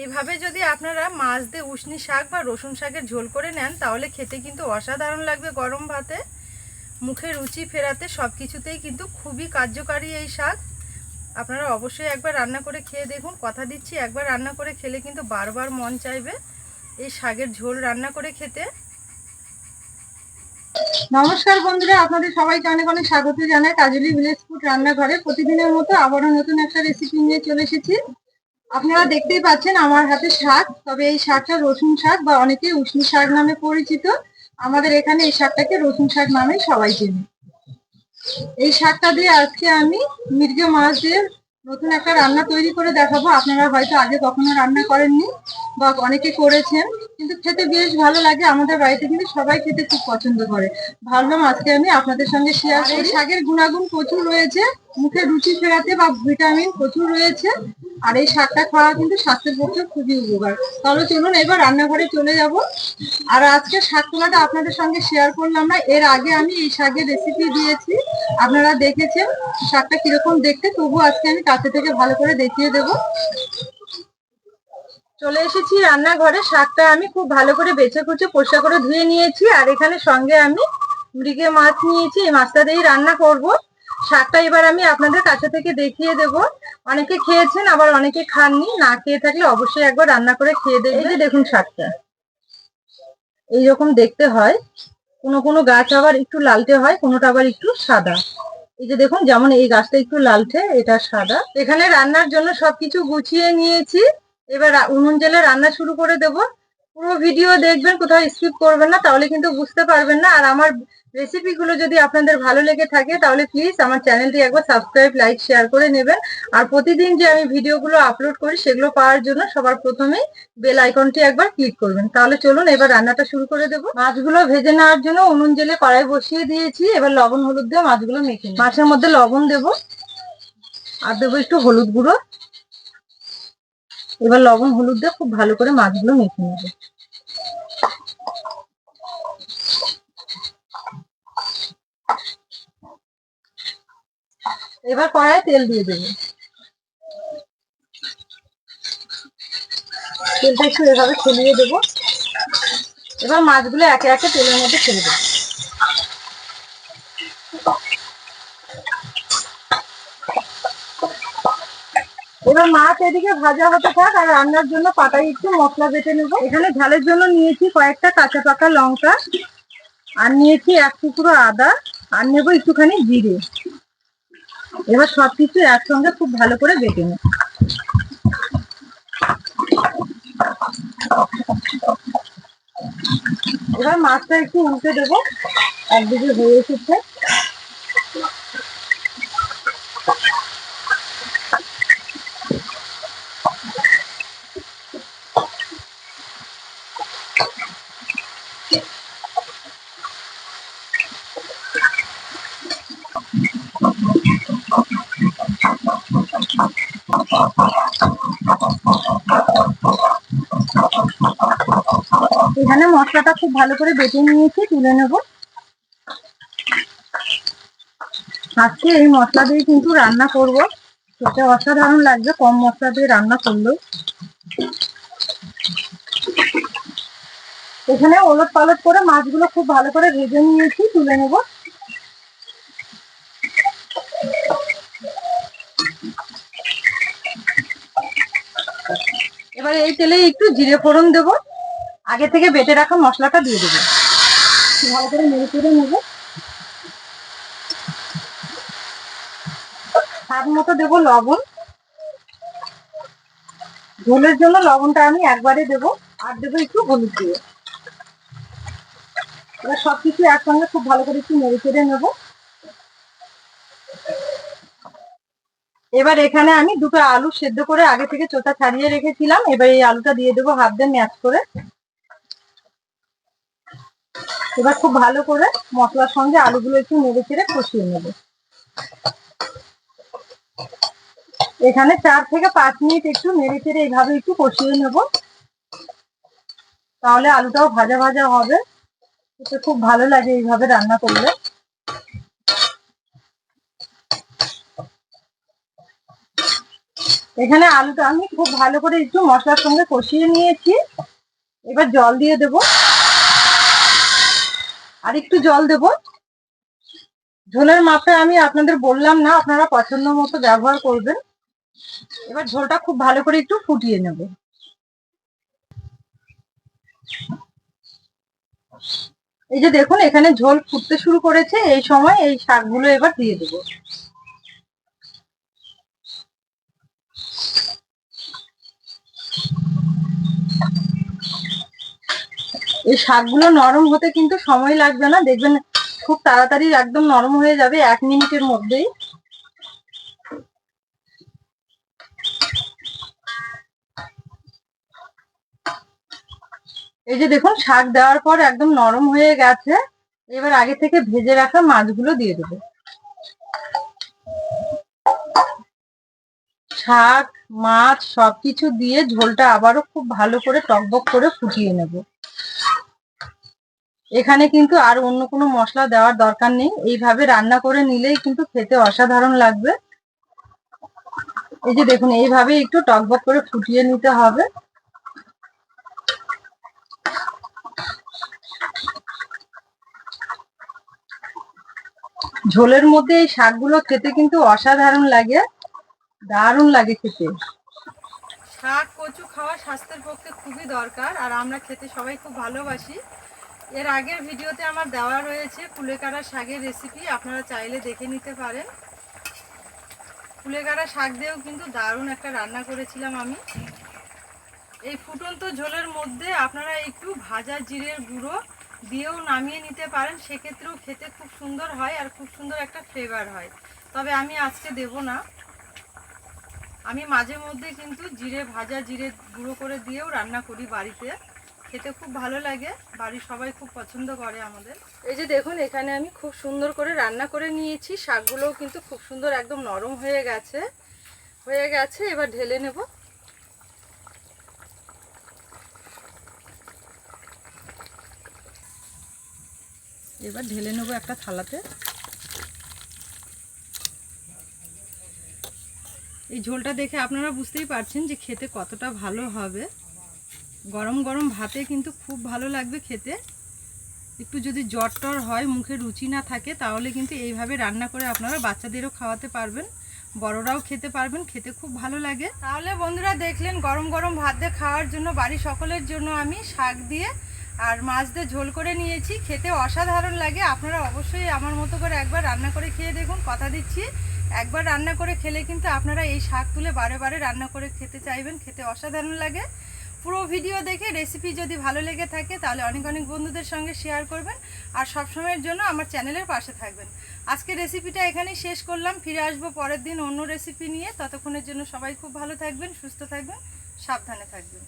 এইভাবে যদি আপনারা মাছ দিয়ে উশনি শাক বা রসুন শাকের ঝোল করে নেন, তাহলে খেতে কিন্তু অসাধারণ লাগবে গরম ভাতে। মুখে রুচি ফেরাতে সব কিছুতেই কিন্তু খুবই কার্যকারী এই শাক। আপনারা অবশ্যই একবার রান্না করে খেয়ে দেখুন। কথা দিচ্ছি, একবার রান্না করে খেলে কিন্তু বারবার মন চাইবে এই শাকের ঝোল রান্না করে খেতে। নমস্কার বন্ধুরা, আপনাদের সবাইকে অনেক অনেক স্বাগত জানাই। কাজলি ভিলেজ ফুড রান্নাঘরে। প্রতিদিনের মতো আবারও নতুন একটা রেসিপি নিয়ে চলে এসেছি। আপনারা দেখতেই পাচ্ছেন আমার হাতে শাক, তবে এই শাকটা রসুন শাক বা অনেকে উষ্ণ শাক নামে পরিচিত। আমাদের এখানে এই শাকটাকে রসুন শাক নামে সবাই চেনে। এই শাকটা দিয়ে আজকে আমি মির্গে মাছ দিয়ে নতুন একটা রান্না তৈরি করে দেখাবো। আপনারা হয়তো আগে কখনো রান্না করেননি বা অনেকে করেছেন। কিন্তু খেতে বেশ ভালো লাগে আমাদের বাড়িতে কিন্তু সবাই খেতে খুব পছন্দ করে। ভাবলাম আজকে আমি আপনাদের সঙ্গে শেয়ার করি। শাকের গুণাগুণ প্রচুর রয়েছে মুখে রুচি ফেরাতে বা ভিটামিন প্রচুর রয়েছে আর এই শাকটা খাওয়া কিন্তু স্বাস্থ্যের পক্ষে খুবই উপকার। তাহলে চলুন এবার রান্নাঘরে চলে যাব। আর আজকে শাক তোলাটা আপনাদের সঙ্গে শেয়ার করলাম না এর আগে আমি এই শাকের রেসিপি দিয়েছি। আপনারা দেখেছেন শাকটা কীরকম দেখতে তবু আজকে আমি কাছে থেকে ভালো করে দেখিয়ে দেবো। চলে এসেছি রান্নাঘরে। শাকটা আমি খুব ভালো করে বেছে কুচে পরিষ্কার করে ধুয়ে নিয়েছি আর এখানে সঙ্গে আমি মৃগে মাছ নিয়েছি। এই মাছটা দিয়েই রান্না করব। শাকটা এবার আমি আপনাদের কাছে থেকে দেখিয়ে দেব। অনেকে খেয়েছেন আবার অনেকে খাননি। না খেয়ে থাকলে অবশ্যই একবার রান্না করে খেয়ে যে দেখুন শাকটা। এইরকম দেখতে হয়। কোনো কোনো গাছ আবার একটু লালটে হয় কোনোটা আবার একটু সাদা। এই যে দেখুন যেমন এই গাছটা একটু লালটে এটা সাদা। এখানে রান্নার জন্য সবকিছু গুছিয়ে নিয়েছি। এবার উনুন জেলে রান্না শুরু করে দেব। পুরো ভিডিও দেখবেন, কোথাও স্কিপ করবেন না, তাহলে কিন্তু বুঝতে পারবেন না। আর আমার রেসিপি গুলো যদি আপনাদের ভালো লেগে থাকে, তাহলে প্লিজ আমার চ্যানেলটি একবার সাবস্ক্রাইব লাইক শেয়ার করে নেবেন। আর প্রতিদিন যে আমি ভিডিওগুলো আপলোড করি, সেগুলো পাওয়ার জন্য সবার প্রথমেই বেল আইকনটি একবার ক্লিক করবেন। তাহলে চলুন এবার রান্নাটা শুরু করে দেবো। মাছগুলো ভেজে নেওয়ার জন্য উনুন জেলে কড়াই বসিয়ে দিয়েছি। এবার লবণ, হলুদ দিয়ে মাছগুলো মেখে মাছের মধ্যে লবণ দেবো। আর দেবো একটু হলুদ গুঁড়ো। এবার লবণ, হলুদ দিয়ে খুব ভালো করে মাছগুলো মেখে নেব। এবার কড়াই তেল দিয়ে দেবো। তেলটা একটু এভাবে ছড়িয়ে দেবো। এবার মাছগুলো একে একে তেলের মধ্যে ছেড়ে দেবো। এবার মাছ এদিকে ভাজা হতে থাক আর রান্নার জন্য পাতায় একটু মশলা বেটে নেব। এখানে ঝালের জন্য নিয়েছি কয়েকটা কাঁচা পাকা লঙ্কা আর নিয়েছি এক টুকরো আদা আর নেব একটুখানি জিরে। এবার সবকিছু একসঙ্গে খুব ভালো করে বেটে নেব। এবার মাছটা একটু উল্টে দেবো। একদিকে হয়ে এসেছে। এখানে মশলাটা খুব ভালো করে বেটে নিয়েছি, তুলে নেব। আজকে এই মশলা দিয়ে কিন্তু রান্না করব। খেতে অসাধারণ লাগবে, কম মশলা দিয়ে রান্না করলেও। এখানে ওলট পালট করে মাছগুলো খুব ভালো করে ভেজে নিয়েছি, তুলে নেব। এবার এই তেলে একটু জিরে ফোড়ন দেবো। আগে থেকে বেটে রাখা মশলাটা দিয়ে দেবো। ভালো করে মেরে চেড়ে নেব। স্বাদ মতো দেবো লবণ। ঝোলের জন্য লবণটা আমি একবারে দেবো, আর দেবো একটু হলুদ দিয়ে। এবার সবকিছু একসঙ্গে খুব ভালো করে একটু মেরে চেড়ে নেব। এবার এখানে আমি দুটো আলু সেদ্ধ করে আগে থেকে চোটা ছাড়িয়ে রেখেছিলাম। এবার এই আলুটা দিয়ে দেবো হাফ দিয়ে ম্যাচ করে। এবার খুব ভালো করে মশলার সঙ্গে আলুগুলো একটু নেড়ে চেড়ে কষিয়ে নেব। এখানে চার থেকে পাঁচ মিনিট একটু নেড়ে চেড়ে এইভাবে একটু কষিয়ে নেব। তাহলে আলুটাও ভাজা ভাজা হবে। খুব ভালো লাগে এইভাবে রান্না করলে। এখানে আলুটা আমি খুব ভালো করে একটু মশলার সঙ্গে কষিয়ে নিয়েছি। এবার জল দিয়ে দেব। আর একটু জল দেব। ঝোলের মাপটা আমি আপনাদের বললাম না, আপনারা পছন্দ মতো ব্যবহার করবেন। এবার ঝোলটা খুব ভালো করে একটু ফুটিয়ে নেব। এই যে দেখুন, এখানে ঝোল ফুটতে শুরু করেছে। এই সময় এই শাকগুলো এবার দিয়ে দেবো। এই শাকগুলো নরম হতে কিন্তু সময় লাগবে না। দেখবেন খুব তাড়াতাড়ি একদম নরম হয়ে যাবে এক মিনিটের মধ্যেই। এই যে দেখুন, শাক দেওয়ার পর একদম নরম হয়ে গেছে। এবার আগে থেকে ভেজে রাখা মাছগুলো দিয়ে দেবো। শাক, মাছ সবকিছু দিয়ে ঝোলটা আবারও খুব ভালো করে টকবক করে ফুটিয়ে নেব। এখানে কিন্তু আর অন্য কোনো মশলা দেওয়ার দরকার নেই। এইভাবে রান্না করে নিলেই কিন্তু খেতে অসাধারণ লাগবে। এই যে দেখুন এইভাবে একটু টক টকবক করে ফুটিয়ে নিতে হবে। ঝোলের মধ্যে এই শাকগুলো খেতে কিন্তু অসাধারণ লাগে, দারুণ লাগে খেতে। শাক, কচু খাওয়া স্বাস্থ্যের পক্ষে খুবই দরকার, আর আমরা খেতে সবাই খুব ভালোবাসি। এর আগের ভিডিওতে আমার দেওয়া রয়েছে কুলেকাড়া শাকের রেসিপি আপনারা চাইলে দেখে নিতে পারেন। কুলেকাড়া শাক দিয়েও কিন্তু দারুণ একটা রান্না করেছিলাম আমি। এই ফুটন্ত ঝোলের মধ্যে আপনারা একটু ভাজা জিরের গুঁড়ো দিয়েও নামিয়ে নিতে পারেন, সেক্ষেত্রেও খেতে খুব সুন্দর হয় আর খুব সুন্দর একটা ফ্লেভার হয়। তবে আমি আজকে দেব না। আমি মাঝে মধ্যে কিন্তু জিরে, ভাজা জিরে গুঁড়ো করে দিয়েও রান্না করি বাড়িতে। খেতে খুব ভালো লাগে। বাড়ির সবাই খুব পছন্দ করে আমাদের। এই যে দেখুন, এখানে আমি খুব সুন্দর করে রান্না করে নিয়েছি। শাকগুলোও কিন্তু খুব সুন্দর একদম নরম হয়ে গেছে। হয়ে গেছে, এবার ঢেলে নেব। এবার ঢেলে নেব একটা থালাতে। এই ঝোলটা দেখে আপনারা বুঝতেই পারছেন যে খেতে কতটা ভালো হবে। গরম গরম ভাতে কিন্তু খুব ভালো লাগবে খেতে। একটু যদি জ্বর টর হয়, মুখে রুচি না থাকে, তাহলে কিন্তু এইভাবে রান্না করে আপনারা বাচ্চাদেরও খাওয়াতে পারবেন, বড়রাও খেতে পারবেন, খেতে খুব ভালো লাগে। তাহলে বন্ধুরা দেখলেন, গরম গরম ভাত দিয়ে খাওয়ার জন্য বাড়ি সকলের জন্য আমি শাক দিয়ে আর মাছ দিয়ে ঝোল করে নিয়েছি। খেতে অসাধারণ লাগে, আপনারা অবশ্যই আমার মতো করে একবার রান্না করে খেয়ে দেখুন, কথা দিচ্ছি। একবার রান্না করে খেলে কিন্তু আপনারা এই শাক তুলে বারে বারে রান্না করে খেতে চাইবেন, খেতে অসাধারণ লাগে। পুরো ভিডিও দেখে রেসিপি যদি ভালো লেগে থাকে, তাহলে অনেক অনেক বন্ধুদের সঙ্গে শেয়ার করবেন আর সবসময়ের জন্য আমার চ্যানেলের পাশে থাকবেন। আজকে রেসিপিটা এখানেই শেষ করলাম। ফিরে আসব পরের দিন অন্য রেসিপি নিয়ে। ততক্ষণের জন্য সবাই খুব ভালো থাকবেন, সুস্থ থাকবেন, সাবধানে থাকবেন।